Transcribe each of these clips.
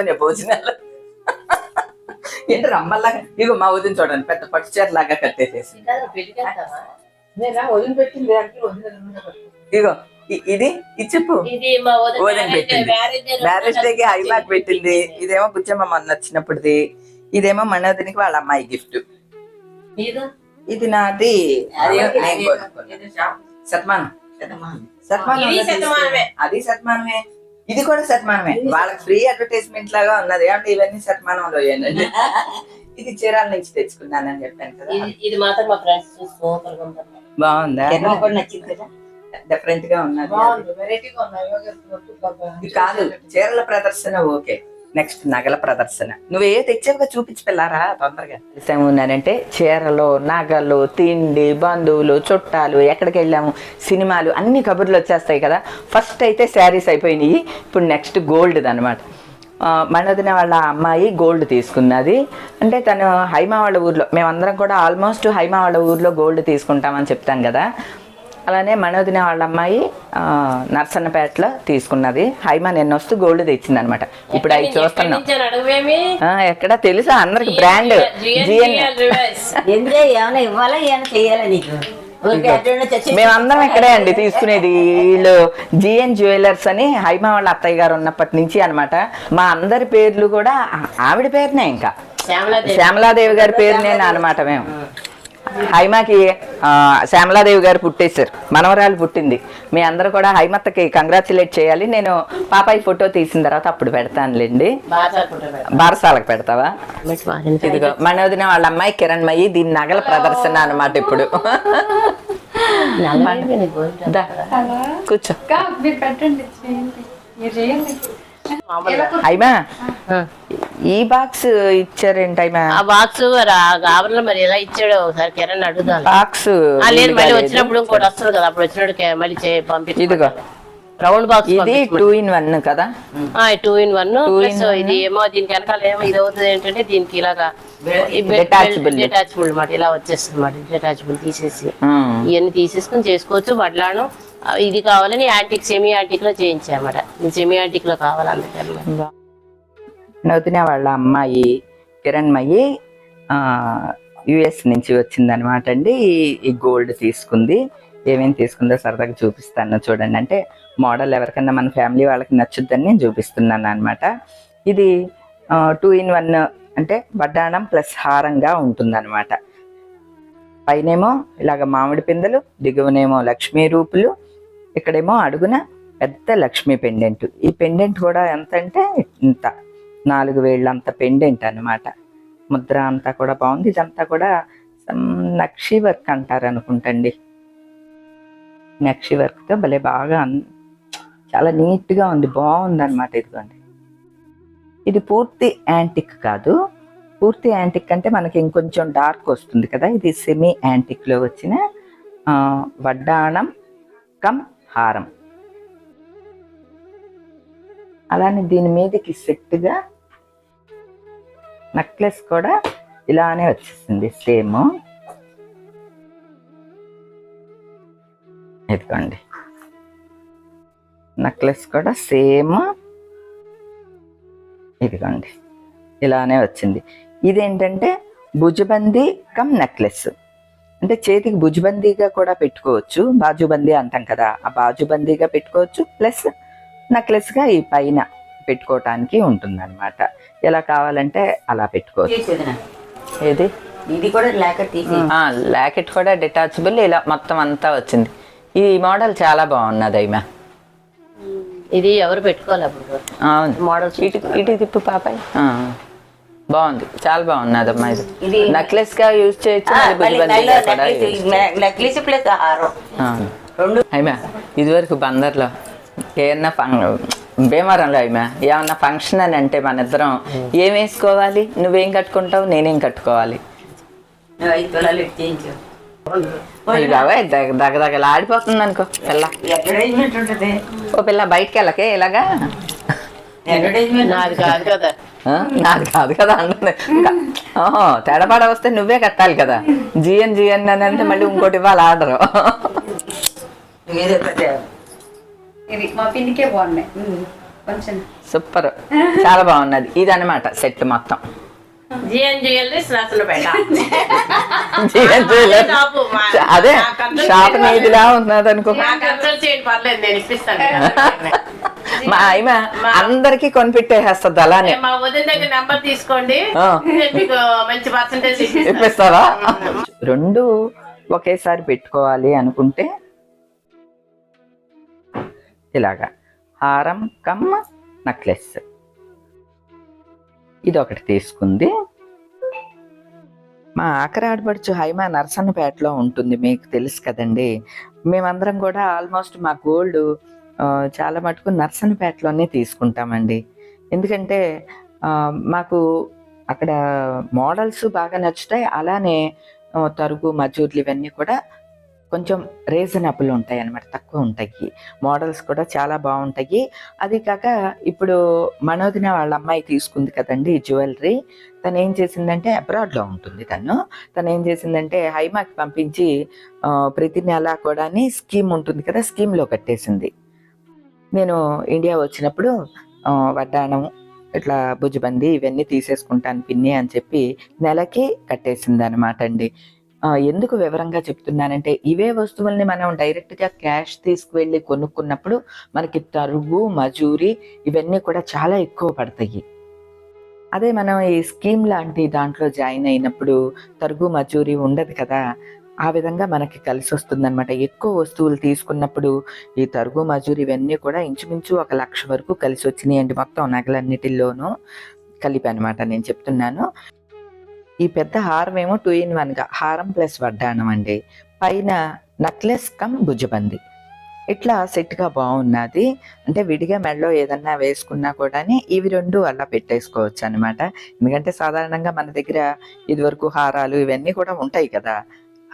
ఇంట్లోనే భోజనాలు. ఏంటి రమ్మల్లాగా? ఇగో మా వదిన చూడండి పెద్ద పట్టు చీర లాగా కట్టేసేసి ఇగో ఇది ఇది చెప్పు. ఇది మా వదిన పెట్టింది. మ్యారేజ్ డేకి హైమాక్ పెట్టింది. ఇదేమో బుచ్చమ్మ మొన్న వచ్చినప్పుడుది ఇదేమో మనోదినికి వాళ్ళ అమ్మాయి గిఫ్ట్. ఇది. నాది. ఉన్నది శతమానమే. అది శతమానమే ఇది కూడా శతమానమే వాళ్ళకి ఫ్రీ అడ్వర్టైజ్మెంట్ లాగా ఉన్నది. అంటే ఇవన్నీ ఏంటండి ఇది చీరాల నుంచి తెచ్చుకున్నానని చెప్పాను కదా. ఇది- మాత్రం మా ఫ్రెండ్స్ సూపర్గా ఉంటుంది బాగుందా? కిరణ్ కూడా నచ్చింది కదా? డిఫరెంట్గా ఉన్నది కాదు. చీరల ప్రదర్శన ఓకే. నెక్స్ట్ నగల ప్రదర్శన. నువ్వే ఏ తెచ్చావుగా చూపించి పిల్లారా? తొందరగా. ఏమున్నానంటే చీరలు నగలు తిండి బంధువులు చుట్టాలు ఎక్కడికి వెళ్ళాము? సినిమాలు అన్ని కబుర్లు వచ్చేస్తాయి కదా? ఫస్ట్ అయితే శారీస్ అయిపోయినాయి. ఇప్పుడు నెక్స్ట్ గోల్డ్ అనమాట మనదిన వాళ్ళ అమ్మాయి గోల్డ్ తీసుకున్నది. అంటే తను హైమా వాళ్ళ ఊర్లో మేమందరం కూడా ఆల్మోస్ట్ హైమా వాళ్ళ ఊర్లో గోల్డ్ తీసుకుంటామని చెప్తాం కదా? అలానే మనోదిన వాళ్ళ అమ్మాయి నర్సన్నపేటలో తీసుకున్నది. హైమా నిన్న వస్తూ గోల్డ్ తెచ్చింది అనమాట ఇప్పుడు అవి చూస్తున్నాం. ఎక్కడ తెలుసా? అందరికి బ్రాండ్ మేమందరం ఇక్కడే అండి తీసుకునేది వీళ్ళు జిఎన్ జ్యువెలర్స్ అని హైమా వాళ్ళ అత్తయ్య గారు ఉన్నప్పటి నుంచి అన్నమాట. మా అందరి పేర్లు కూడా ఆవిడ పేరునే ఇంకా. శ్యామలాదేవి. శ్యామలాదేవి గారి పేరునే అనమాట మేము. హైమాకి శ్యామలాదేవి గారు పుట్టేశారు మనవరాలు పుట్టింది. మీ అందరూ కూడా హైమత్తకి కంగ్రాచులేట్ చేయాలి. నేను పాపాయి ఫోటో తీసిన తర్వాత అప్పుడు పెడతానులేండి. బారసాలకు పెడతావా? ఇదిగో మన వదిన వాళ్ళ అమ్మాయి కిరణ్మయి దీని నగల ప్రదర్శన అన్నమాట ఇప్పుడు. కూర్చో. హైమా ఈ బాక్స్ ఇచ్చారేంటి ఆ బాక్స్ ఆవరణలో మరి ఎలా ఇచ్చాడో ఒకసారి కిరణ్ అడుగుదాం. బాక్స్ లేదు మళ్ళీ వచ్చినప్పుడు ఇంకోటి వస్తుంది కదా అప్పుడు వచ్చినప్పుడు మళ్ళీ పంపించు ఇదిగో. రౌండ్ బాక్స్ ఇది టూ ఇన్ వన్ కదా? టూ ఇన్ వన్ ఇది ఏమో దీనికి వెనకాల ఏమో ఇది అవుతుంది ఏంటంటే దీనికి ఇలాగా Detachable. డిటాచబుల్ అన్నమాట ఇలా వచ్చేస్తుంది అన్నమాట డిటాచబుల్ తీసేసి. ఇవన్నీ తీసేసుకుని చేసుకోవచ్చు వడ్లాను. ఇది కావాలని యాంటిక్ సెమీ యాంటిక్లో చేయించామట. సెమీ యాంటిక్లో కావాలి అందుకని. నవతిన వాళ్ళ అమ్మాయి కిరణ్మయి యుఎస్ నుంచి వచ్చిందనమాట అండి. ఈ గోల్డ్ తీసుకుంది. ఏమేమి తీసుకుందో సరదాగా చూపిస్తాను చూడండి. అంటే మోడల్ ఎవరికన్నా మన ఫ్యామిలీ వాళ్ళకి నచ్చుద్దని నేను చూపిస్తున్నాను అనమాట ఇది టూ ఇన్ వన్ అంటే వడ్డాణం ప్లస్ హారంగా ఉంటుందన్నమాట. పైనేమో ఇలాగ మామిడి పిందెలు దిగువనేమో లక్ష్మీ రూపులు ఇక్కడేమో అడుగున పెద్ద లక్ష్మీ పెండెంట్. ఈ పెండెంట్ కూడా ఎంత అంటే ఇంత నాలుగు వేళ్ళంత పెండెంట్ అన్నమాట. ముద్ర అంతా కూడా బాగుంది. ఇదంతా కూడా నక్షి వర్క్ అంటారు అనుకుంటండి నక్షి వర్క్తో భలే బాగా అన్- చాలా నీట్గా ఉంది బాగుంది అనమాట ఇదిగోండి. ఇది పూర్తి యాంటిక్ కాదు. పూర్తి యాంటిక్ అంటే మనకి ఇంకొంచెం డార్క్ వస్తుంది కదా ఇది సెమీ యాంటిక్లో వచ్చిన వడ్డాణం కమ్ హారం. అలానే దీని మీదకి సెట్గా నెక్లెస్ కూడా ఇలానే వచ్చేసింది సేమ్. ఇదిగోండి నెక్లెస్ కూడా సేమ్ ఇదిగోండి. ఇలానే వచ్చింది. ఇదేంటంటే భుజబందీ కమ్ నెక్లెస్ అంటే చేతికి భుజబందీగా కూడా పెట్టుకోవచ్చు. బాజుబందీ అంటాం కదా ఆ బాజుబందీగా పెట్టుకోవచ్చు. ప్లస్ నెక్లెస్గా ఈ పైన పెట్టుకోవటానికి ఉంటుందన్నమాట. ఎలా కావాలంటే అలా పెట్టుకోవచ్చు? ఏది? ఇది కూడా లేక తీసి లాకెట్ కూడా డిటాచబుల్ ఇలా మొత్తం అంతా వచ్చింది. ఈ మోడల్ చాలా బాగున్నది అయినా ఇది ఎవరు పెట్టుకోవాలి అవును. మోడల్స్ ఇటు ఇటు తిప్పు పాపాయ్. బాగుంది. చాలా బాగున్నది అమ్మా ఇది. ఇది- నెక్లెస్గా యూజ్ చేయొచ్చు. నెక్లెస్ ప్లస్ హారం. రెండు. ఇదివరకు బందర్లో ఏమన్నా భీమవరంలో అయిమా ఏమన్నా ఫంక్షన్ అని అంటే మన ఇద్దరం ఏం వేసుకోవాలి? నువ్వేం కట్టుకుంటావు? నేనేం కట్టుకోవాలి? ఐదు తులాలు బాబాయ్ దగ దగ దగలా ఆడిపోతుంది అనుకో పిల్ల. ఓ పిల్ల బయటికి వెళ్ళకే ఇలాగా? నాది కాదు? నాది కాదు కదా అంటుంది తేడాపాడ వస్తే నువ్వే కట్టాలి కదా. జిఎన్ జిఎన్ అని అంటే మళ్ళీ ఇంకోటి ఇవ్వాలి ఆర్డర్. ఏదో ఒకటి. ఇది మా పిన్నికే బాగున్నాయి. కొంచెం. సూపర్. చాలా బాగున్నది. ఇది అనమాట సెట్ మొత్తం. అదే షాప్ నీదిలా ఉన్నది అనుకో. పర్లేదు నేను ఇప్పిస్తాను. మా ఆయమ అందరికి కొనిపెట్టేస్తుంది అలానే. మా వదిన దగ్గర నెంబర్ తీసుకోండి. మీకు మంచి పర్సంటేజ్ ఇప్పిస్తావా? రెండు ఒకేసారి పెట్టుకోవాలి అనుకుంటే ఇలాగా. హారం కమ్మ నక్లెస్. ఇది ఒకటి తీసుకుంది. మా ఆఖరి ఆడపడుచు హైమా నరసన్నపేటలో ఉంటుంది మీకు తెలుసు కదండి. మేమందరం కూడా ఆల్మోస్ట్ మా గోల్డ్ చాలా మటుకు నర్సన్నపేటలోనే తీసుకుంటామండి. ఎందుకంటే మాకు అక్కడ మోడల్స్ బాగా నచ్చుతాయి. అలానే తరుగు మజూర్లు ఇవన్నీ కూడా కొంచెం రీజనబుల్ ఉంటాయి అన్నమాట తక్కువ ఉంటాయి. మోడల్స్ కూడా చాలా బాగుంటాయి. అది కాక ఇప్పుడు మనోదిన వాళ్ళ అమ్మాయి తీసుకుంది కదండి జ్యువెలరీ తను ఏం చేసిందంటే అబ్రాడ్లో ఉంటుంది తను. తను ఏం చేసిందంటే హైమాకి పంపించి ప్రతి నెల కూడా స్కీమ్ ఉంటుంది కదా స్కీమ్లో కట్టేసింది. నేను ఇండియా వచ్చినప్పుడు వడ్డాణం ఇట్లా భుజబంది ఇవన్నీ తీసేసుకుంటాను పిన్ని అని చెప్పి నెలకి కట్టేసింది అనమాట అండి. ఎందుకు వివరంగా చెప్తున్నానంటే ఇవే వస్తువుల్ని మనం డైరెక్ట్గా క్యాష్ తీసుకువెళ్ళి కొనుక్కున్నప్పుడు మనకి తరుగు మజూరి ఇవన్నీ కూడా చాలా ఎక్కువ పడతాయి. అదే మనం ఈ స్కీమ్ లాంటి దాంట్లో జాయిన్ అయినప్పుడు తరుగు మజూరీ ఉండదు కదా ఆ విధంగా మనకి కలిసి వస్తుందన్నమాట. ఎక్కువ వస్తువులు తీసుకున్నప్పుడు ఈ తరుగు మజూరి ఇవన్నీ కూడా ఇంచుమించు ఒక లక్ష వరకు కలిసి వచ్చినాయి అండి మొత్తం నగలన్నిటిలోనూ కలిపి అనమాట నేను చెప్తున్నాను. ఈ పెద్ద హారం ఏమో టూ ఇన్ వన్గా హారం ప్లస్ వడ్డాణం అండి. పైన నక్లెస్ కమ్ భుజబంది. ఇట్లా సెట్గా బాగున్నది. అంటే విడిగా మెడలో ఏదన్నా వేసుకున్నా కూడా ఇవి రెండు అలా పెట్టేసుకోవచ్చు అనమాట ఎందుకంటే సాధారణంగా మన దగ్గర ఇదివరకు హారాలు ఇవన్నీ కూడా ఉంటాయి కదా.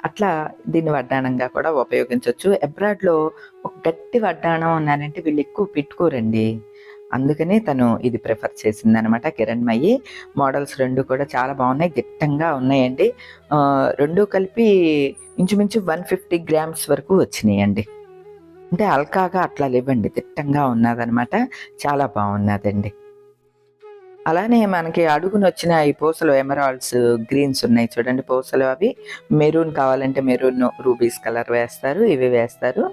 అట్లా దీన్ని వడ్డాణంగా కూడా ఉపయోగించవచ్చు అబ్రాడ్లో ఒక గట్టి వడ్డాణం ఉన్నానంటే వీళ్ళు ఎక్కువ పెట్టుకోరండి. అందుకనే తను ఇది ప్రిఫర్ చేసింది అనమాట కిరణ్మయి మోడల్స్ రెండు కూడా చాలా బాగున్నాయి గిట్టంగా ఉన్నాయండి. రెండు కలిపి ఇంచుమించు వన్ ఫిఫ్టీ గ్రామ్స్ వరకు వచ్చినాయండి. అంటే అల్కాగా అట్లా లేవండి దిట్టంగా ఉన్నదనమాట చాలా బాగున్నదండి. అలానే మనకి అడుగును వచ్చిన ఈ పూసలు ఎమరాల్డ్స్ గ్రీన్స్ ఉన్నాయి చూడండి పూసలు అవి. మెరూన్ కావాలంటే మెరూన్ రూబీస్ కలర్ వేస్తారు ఇవి వేస్తారు.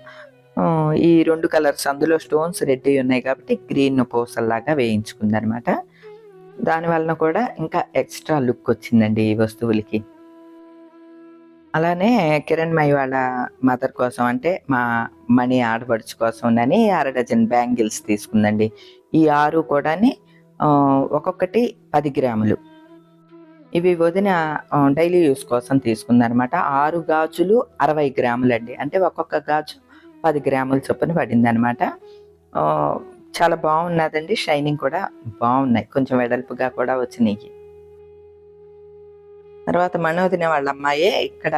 ఈ రెండు కలర్స్ అందులో స్టోన్స్ రెడ్ ఉన్నాయి కాబట్టి గ్రీన్ పూసల్లాగా వేయించుకుంది అనమాట దాని వలన కూడా ఇంకా ఎక్స్ట్రా లుక్ వచ్చిందండి ఈ వస్తువులకి. అలానే కిరణ్మయి వాళ్ళ మదర్ కోసం అంటే మా మణి ఆడపడుచు కోసం అని అర డజన్ బ్యాంగిల్స్ తీసుకుందండి. ఈ ఆరు కూడాని ఒక్కొక్కటి పది గ్రాములు. ఇవి వదిన డైలీ యూస్ కోసం తీసుకుందనమాట ఆరు గాజులు అరవై గ్రాములు అండి అంటే ఒక్కొక్క గాజు పది గ్రాముల చొప్పున పడింది అనమాట చాలా బాగున్నదండి షైనింగ్ కూడా బాగున్నాయి. కొంచెం వెడల్పుగా కూడా వచ్చినాయి. తర్వాత మనోదిన వాళ్ళ అమ్మాయే ఇక్కడ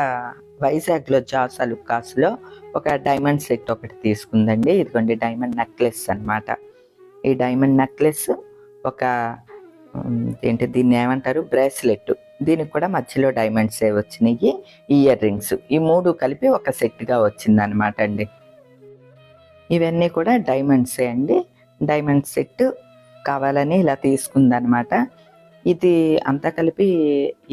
వైజాగ్లో జాస్ లుక్కాస్లో ఒక డైమండ్ సెట్ ఒకటి తీసుకుందండి. ఇదిగోండి డైమండ్ నెక్లెస్ అన్నమాట. ఈ డైమండ్ నెక్లెస్ ఒక ఏంటి దీన్ని ఏమంటారు? బ్రేస్లెట్. దీనికి కూడా మధ్యలో డైమండ్స్ ఏ వచ్చినాయి ఇయర్ రింగ్స్. ఈ మూడు కలిపి ఒక సెట్గా వచ్చిందనమాట అండి. ఇవన్నీ కూడా డైమండ్సే అండి. డైమండ్ సెట్ కావాలని ఇలా తీసుకుందనమాట ఇది అంతా కలిపి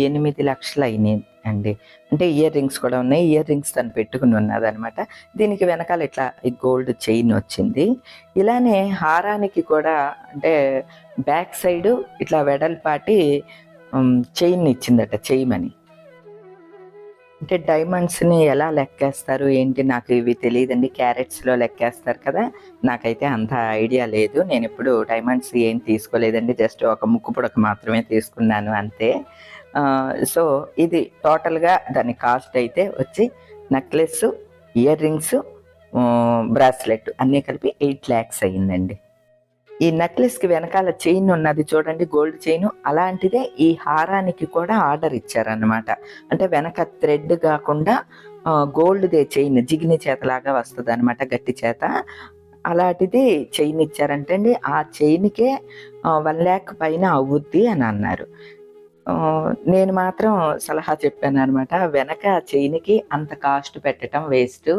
ఎనిమిది లక్షలు అయినాయి అండి. అంటే ఇయర్ రింగ్స్ కూడా ఉన్నాయి. ఇయర్ రింగ్స్ తను పెట్టుకుని ఉన్నదనమాట దీనికి వెనకాల ఇట్లా ఈ గోల్డ్ చైన్ వచ్చింది. ఇలానే హారానికి కూడా అంటే బ్యాక్ సైడ్ ఇట్లా వెడల్పాటి చైన్ ఇచ్చిందట చేయమని అంటే డైమండ్స్ని ఎలా లెక్కేస్తారు? ఏంటి? నాకు ఇవి తెలియదండి క్యారెట్స్లో లెక్కేస్తారు కదా? నాకైతే అంత ఐడియా లేదు. నేను ఇప్పుడు డైమండ్స్ ఏం తీసుకోలేదండి. జస్ట్ ఒక ముక్కు పుడక మాత్రమే తీసుకున్నాను అంతే. సో ఇది టోటల్గా దాని కాస్ట్ అయితే వచ్చి నెక్లెస్ ఇయర్ రింగ్స్ బ్రాస్లెట్ అన్నీ కలిపి ఎయిట్ ల్యాక్స్ అయ్యిందండి. ఈ నెక్లెస్కి వెనకాల చైన్ ఉన్నది చూడండి గోల్డ్ చైన్ అలాంటిదే ఈ హారానికి కూడా ఆర్డర్ ఇచ్చారనమాట అంటే వెనక థ్రెడ్ కాకుండా గోల్డ్దే చైన్ జిగిని చేతలాగా వస్తుంది అనమాట గట్టి చేత. అలాంటిది చైన్ ఇచ్చారంటే అండి ఆ చైన్కే వన్ ల్యాక్ పైన అవుద్ది అని అన్నారు. నేను మాత్రం సలహా చెప్పాను అనమాట వెనక చైన్కి అంత కాస్ట్ పెట్టడం వేస్ట్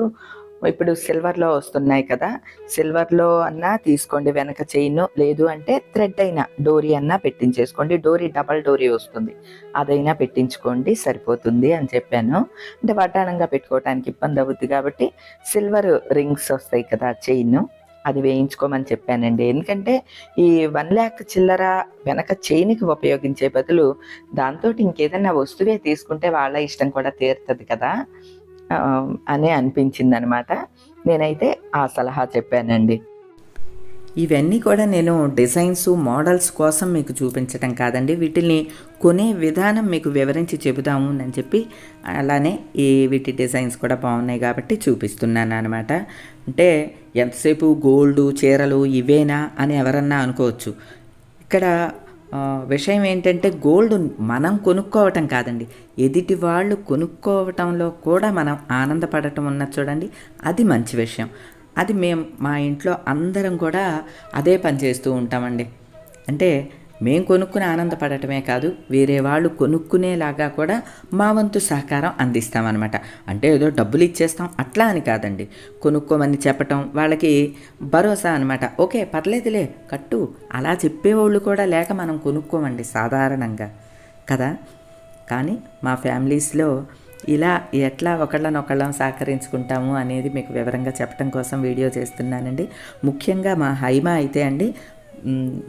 ఇప్పుడు సిల్వర్లో వస్తున్నాయి కదా. సిల్వర్లో అన్నా తీసుకోండి వెనక చైన్ లేదు అంటే థ్రెడ్ అయినా డోరీ అన్నా పెట్టించేసుకోండి. డోరీ డబల్ డోరీ వస్తుంది. అదైనా పెట్టించుకోండి సరిపోతుంది అని చెప్పాను. అంటే వడ్డాణంగా పెట్టుకోవడానికి ఇబ్బంది అవుద్ది కాబట్టి సిల్వర్ రింగ్స్ వస్తాయి కదా చైన్ అది వేయించుకోమని చెప్పానండి. ఎందుకంటే ఈ వన్ ల్యాక్ చిల్లర వెనక చైన్కి ఉపయోగించే బదులు దాంతో ఇంకేదైనా వస్తువే తీసుకుంటే వాళ్ళ ఇష్టం కూడా తీరుతుంది కదా. అని అనిపించింది అనమాట నేనైతే ఆ సలహా చెప్పానండి. ఇవన్నీ కూడా నేను డిజైన్స్ మోడల్స్ కోసం మీకు చూపించటం కాదండి. వీటిని కొనే విధానం మీకు వివరించి చెబుదాము అని చెప్పి అలానే ఈ వీటి డిజైన్స్ కూడా బాగున్నాయి కాబట్టి చూపిస్తున్నాను అనమాట అంటే ఎంతసేపు గోల్డ్ చీరలు ఇవేనా అని ఎవరన్నా అనుకోవచ్చు. ఇక్కడ విషయం ఏంటంటే గోల్డ్ మనం కొనుక్కోవటం కాదండి. ఎదుటి వాళ్ళు కొనుక్కోవటంలో కూడా మనం ఆనందపడటం ఉన్నది చూడండి. అది మంచి విషయం. అది మేము మా ఇంట్లో అందరం కూడా అదే పని చేస్తూ ఉంటామండి. అంటే మేము కొనుక్కుని ఆనందపడటమే కాదు వేరే వాళ్ళు కొనుక్కునేలాగా కూడా మా వంతు సహకారం అందిస్తామన్నమాట. అంటే ఏదో డబ్బులు ఇచ్చేస్తాం అట్లా అని కాదండి. కొనుక్కోమని చెప్పటం వాళ్ళకి భరోసా అనమాట ఓకే పర్లేదులే కట్టు. అలా చెప్పేవాళ్ళు కూడా లేక మనం కొనుక్కోమండి సాధారణంగా. కదా? కానీ మా ఫ్యామిలీస్లో ఇలా ఎట్లా ఒకళ్ళనొకళ్ళం సహకరించుకుంటాము అనేది మీకు వివరంగా చెప్పడం కోసం వీడియో చేస్తున్నానండి. ముఖ్యంగా మా హైమ అయితే అండి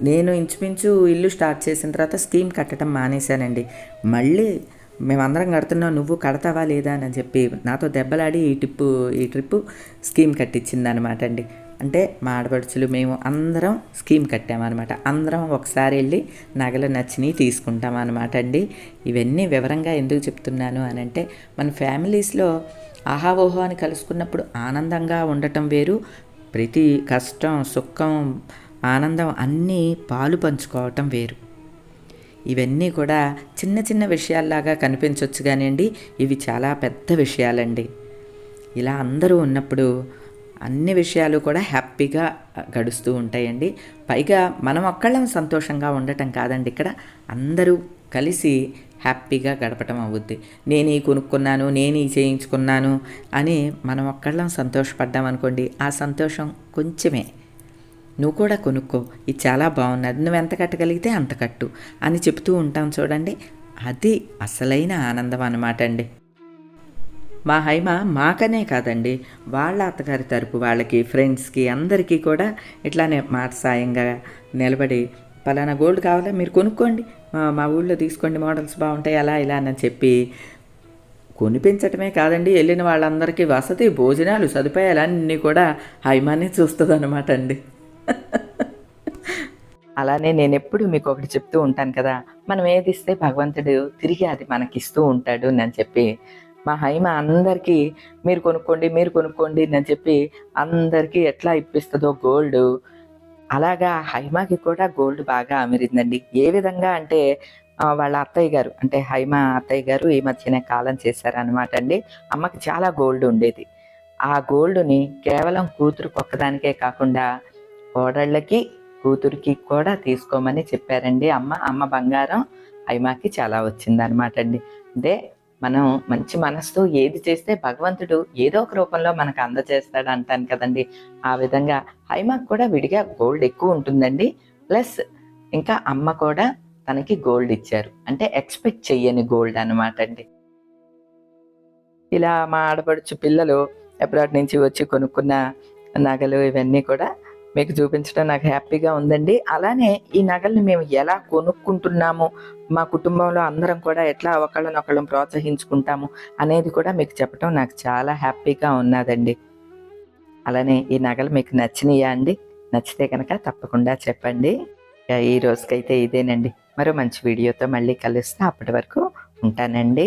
నేను ఇంచుమించు ఇల్లు స్టార్ట్ చేసిన తర్వాత స్కీమ్ కట్టడం మానేశానండి. మళ్ళీ మేమందరం కడుతున్నాం నువ్వు కడతావా లేదా అని చెప్పి నాతో దెబ్బలాడి ఈ ట్రిప్పు ఈ ట్రిప్పు స్కీమ్ కట్టించింది అనమాట అండి అంటే మా ఆడపడుచులు మేము అందరం స్కీమ్ కట్టామన్నమాట అందరం ఒకసారి వెళ్ళి నగలు నచ్చినవి తీసుకుంటాం అనమాట అండి ఇవన్నీ వివరంగా ఎందుకు చెప్తున్నాను అని అంటే మన ఫ్యామిలీస్లో ఆహావోహో అని కలుసుకున్నప్పుడు ఆనందంగా ఉండటం వేరు ప్రతి కష్టం సుఖం ఆనందం అన్నీ పాలు పంచుకోవటం వేరు. ఇవన్నీ కూడా చిన్న చిన్న విషయాల్లాగా కనిపించవచ్చు కానివ్వండి ఇవి చాలా పెద్ద విషయాలండి. ఇలా అందరూ ఉన్నప్పుడు అన్ని విషయాలు కూడా హ్యాపీగా గడుస్తూ ఉంటాయండి. పైగా మనం ఒక్కళ్ళం సంతోషంగా ఉండటం కాదండి ఇక్కడ. అందరూ కలిసి హ్యాపీగా గడపటం అవుద్ది. నేను ఈ కొనుక్కున్నాను నేను ఈ చేయించుకున్నాను అని మనం ఒక్కళ్ళం సంతోషపడ్డాం అనుకోండి ఆ సంతోషం కొంచెమే నువ్వు కూడా కొనుక్కో. ఇది చాలా బాగున్నది. నువ్వు ఎంత కట్టగలిగితే అంత కట్టు అని చెప్తూ ఉంటాం చూడండి. అది అసలైన ఆనందం అన్నమాట అండి. మా హైమ మాకనే కాదండి. వాళ్ళ అత్తగారి తరపు వాళ్ళకి ఫ్రెండ్స్కి అందరికీ కూడా ఇట్లానే మాట సాయంగా నిలబడి పలానా గోల్డ్ కావాలా? మీరు కొనుక్కోండి. మా- మా ఊళ్ళో తీసుకోండి. మోడల్స్ బాగుంటాయి. అలా ఇలా అని చెప్పి కొనిపించటమే కాదండి. వెళ్ళిన వాళ్ళందరికీ వసతి భోజనాలు సదుపాయాలు అన్నీ కూడా హైమానే చూస్తుంది అనమాట అండి. అలానే నేను ఎప్పుడు మీకు ఒకటి చెప్తూ ఉంటాను కదా మనం ఏది ఇస్తే భగవంతుడు తిరిగి అది మనకి ఇస్తూ ఉంటాడు అని చెప్పి మా హైమ అందరికీ మీరు కొనుక్కోండి మీరు కొనుక్కోండి అని చెప్పి అందరికీ ఎట్లా ఇప్పిస్తుందో గోల్డ్. అలాగా హైమాకి కూడా గోల్డ్ బాగా అమిరిందండి. ఏ విధంగా అంటే వాళ్ళ అత్తయ్య గారు అంటే హైమ అత్తయ్య గారు ఈ మధ్యనే కాలం చేశారనమాట అండి. అమ్మకి చాలా గోల్డ్ ఉండేది. ఆ గోల్డ్ని కేవలం కూతురు ఒక్కదానికే కాకుండా కోడళ్ళకి కూతురికి కూడా తీసుకోమని చెప్పారండి. అమ్మ అమ్మ బంగారం హైమాకి చాలా వచ్చిందనమాట అండి. అంటే మనం మంచి మనసుతో ఏది చేస్తే భగవంతుడు ఏదో ఒక రూపంలో మనకు అందజేస్తాడు అంటాను కదండి. ఆ విధంగా హైమాకు కూడా విడిగా గోల్డ్ ఎక్కువ ఉంటుందండి. ప్లస్ ఇంకా అమ్మ కూడా తనకి గోల్డ్ ఇచ్చారు. అంటే ఎక్స్పెక్ట్ చెయ్యని గోల్డ్ అనమాట అండి. ఇలా మా ఆడపడుచు పిల్లలు అబ్రాడ్ నుంచి వచ్చి కొనుక్కున్న నగలు ఇవన్నీ కూడా మీకు చూపించడం నాకు హ్యాపీగా ఉందండి. అలానే ఈ నగల్ని మేము ఎలా కొనుక్కుంటున్నాము మా కుటుంబంలో అందరం కూడా ఎట్లా ఒకళ్ళనొకళ్ళం ప్రోత్సహించుకుంటాము అనేది కూడా మీకు చెప్పడం నాకు చాలా హ్యాపీగా ఉన్నదండి. అలానే ఈ నగలు మీకు నచ్చినాయా అండి? నచ్చితే కనుక తప్పకుండా చెప్పండి. ఈ రోజుకైతే ఇదేనండి. మరో మంచి వీడియోతో మళ్ళీ కలుస్తా. అప్పటి వరకు ఉంటానండి.